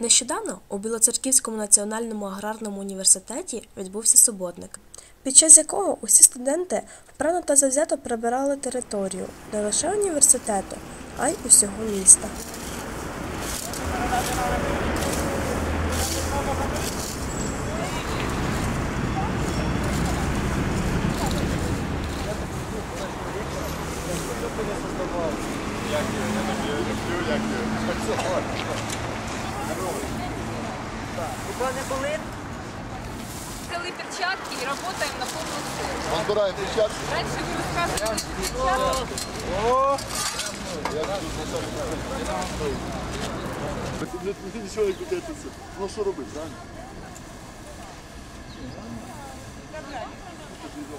Нещодавно у Білоцерківському національному аграрному університеті відбувся суботник, під час якого усі студенти вправно та завзято прибирали територію не лише університету, а й усього міста. Буквально болит. Взяли перчатки и работаем на полную силу. Розбираємо дівчат. Раньше вы рассказывали, что Нічого не купитися. Ну що робити, правильно? Біла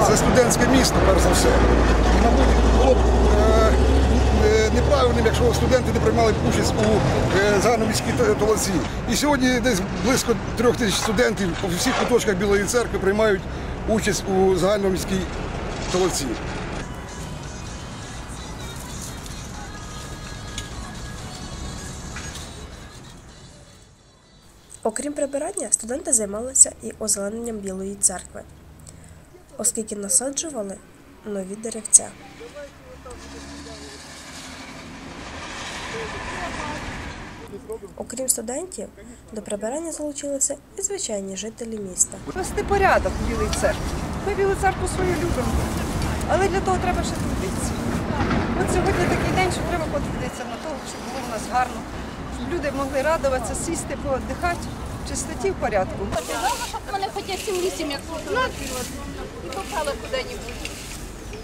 Це студентське місто, перш за все. І, мабуть, було б е, е, неправильним, якщо студенти не приймали участь у е, загальноміській толоці. І сьогодні десь близько трьох тисяч студентів по всіх куточках Білої церкви приймають участь у загальноміській толоці. Окрім прибирання, студенти займалися і озелененням Білої церкви, оскільки насаджували нові деревця. Окрім студентів, до прибирання залучилися і звичайні жителі міста. Вести порядок в Білій церкві. Ми Білу церкву свою любимо. Але для того треба ще трудитися. От сьогодні такий день, що треба потрудитися на того, щоб було в нас гарно. Щоб люди могли радуватися, сісти, пооддихати в чистоті в порядку. Щоб мене хоч 7-8 як фотографії і попала куди-небудь.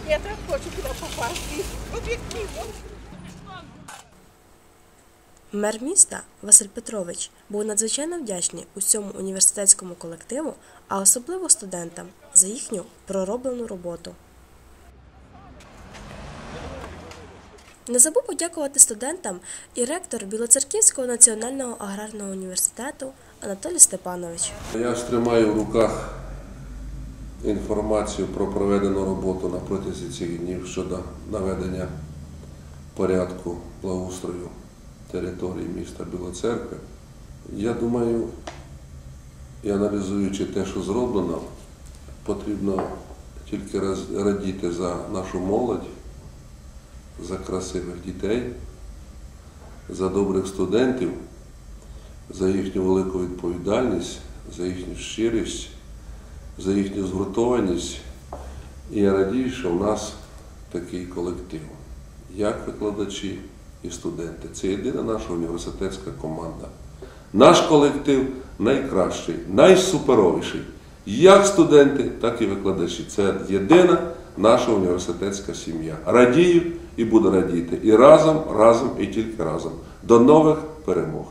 Я так хочу туди попасти. Об'єктивно. Мер міста Василь Петрович був надзвичайно вдячний усьому університетському колективу, а особливо студентам за їхню пророблену роботу. Не забув подякувати студентам і ректор Білоцерківського національного аграрного університету Анатолій Степанович. Я ж тримаю в руках інформацію про проведену роботу на протязі цих днів щодо наведення порядку благоустрою території міста Білоцеркви. Я думаю, і аналізуючи те, що зроблено, потрібно тільки радіти за нашу молодь, за красивих дітей, за добрих студентів за їхню велику відповідальність, за їхню щирість, за їхню згуртованість. І я радію, що в нас такий колектив, як викладачі і студенти. Це єдина наша університетська команда. Наш колектив найкращий, найсуперовіший. Як студенти, так і викладачі. Це єдина наша університетська сім'я. Радію і буду радіти. І разом, разом, і тільки разом. До нових перемог.